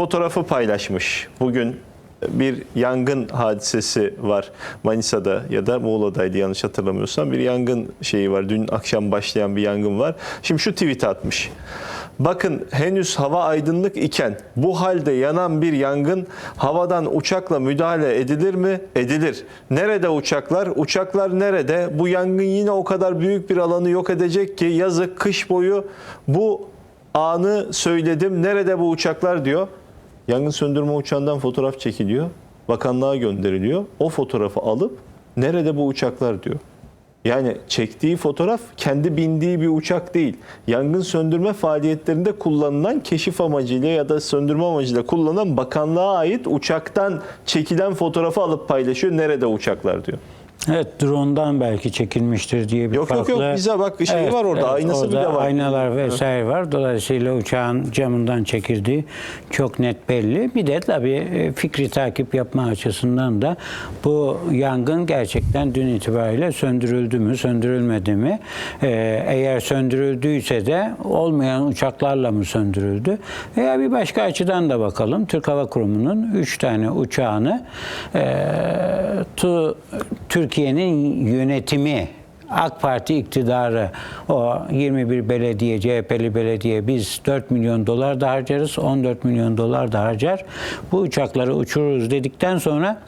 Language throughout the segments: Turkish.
fotoğrafı paylaşmış. Bugün bir yangın hadisesi var Manisa'da ya da Muğla'daydı yanlış hatırlamıyorsam. Bir yangın şeyi var. Dün akşam başlayan bir yangın var. Şimdi şu tweet atmış. Bakın henüz hava aydınlık iken bu halde yanan bir yangın havadan uçakla müdahale edilir mi? Edilir. Nerede uçaklar? Uçaklar nerede? Bu yangın yine o kadar büyük bir alanı yok edecek ki yazık kış boyu bu anı söyledim. Nerede bu uçaklar diyor. Yangın söndürme uçağından fotoğraf çekiliyor. Bakanlığa gönderiliyor. O fotoğrafı alıp nerede bu uçaklar diyor. Yani çektiği fotoğraf kendi bindiği bir uçak değil. Yangın söndürme faaliyetlerinde kullanılan keşif amacıyla ya da söndürme amacıyla kullanılan bakanlığa ait uçaktan çekilen fotoğrafı alıp paylaşıyor. Nerede uçaklar diyor. Evet, drone'dan belki çekilmiştir diye bir Yok, yok, farklı. yok. Bize bak, şey var orada, aynası orada bile var. Aynalar vesaire var. Dolayısıyla uçağın camından çekildiği çok net belli. Bir de tabii e, fikri takip yapma açısından da bu yangın gerçekten dün itibariyle söndürüldü mü, söndürülmedi mi? Ee, eğer söndürüldüyse de olmayan uçaklarla mı söndürüldü? Veya bir başka açıdan da bakalım. Türk Hava Kurumu'nun 3 tane uçağını e, tu, Türkiye'nin yönetimi AK Parti iktidarı o 21 belediye, CHP'li belediye biz 4 milyon dolar da harcarız, 14 milyon dolar da harcar. Bu uçakları uçururuz dedikten sonra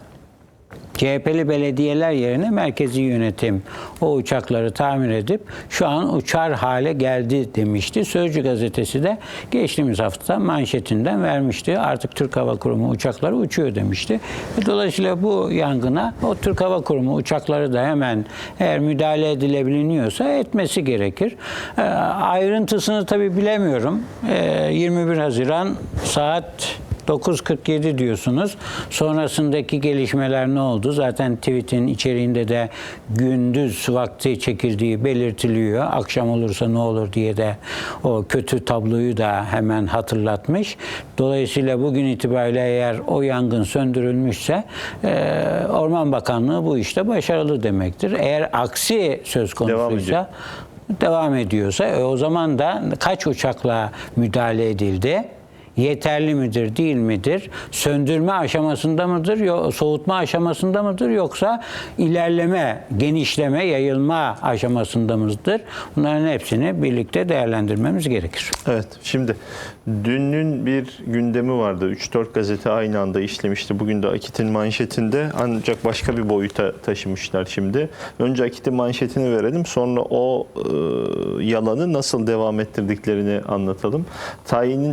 CHP'li belediyeler yerine merkezi yönetim o uçakları tamir edip şu an uçar hale geldi demişti. Sözcü gazetesi de geçtiğimiz hafta manşetinden vermişti. Artık Türk Hava Kurumu uçakları uçuyor demişti. Dolayısıyla bu yangına o Türk Hava Kurumu uçakları da hemen eğer müdahale edilebiliyorsa etmesi gerekir. Ee, ayrıntısını tabii bilemiyorum. Ee, 21 Haziran saat 9.47 diyorsunuz. Sonrasındaki gelişmeler ne oldu? Zaten tweetin içeriğinde de gündüz vakti çekildiği belirtiliyor. Akşam olursa ne olur diye de o kötü tabloyu da hemen hatırlatmış. Dolayısıyla bugün itibariyle eğer o yangın söndürülmüşse e, Orman Bakanlığı bu işte başarılı demektir. Eğer aksi söz konusuysa devam ediyorsa e, o zaman da kaç uçakla müdahale edildi? Yeterli midir, değil midir? Söndürme aşamasında mıdır, soğutma aşamasında mıdır yoksa ilerleme, genişleme, yayılma aşamasında mıdır? Bunların hepsini birlikte değerlendirmemiz gerekir. Evet. Şimdi dünün bir gündemi vardı. 3-4 gazete aynı anda işlemişti. Bugün de Akit'in manşetinde ancak başka bir boyuta taşımışlar şimdi. Önce Akit'in manşetini verelim. Sonra o e, yalanı nasıl devam ettirdiklerini anlatalım. Tayinin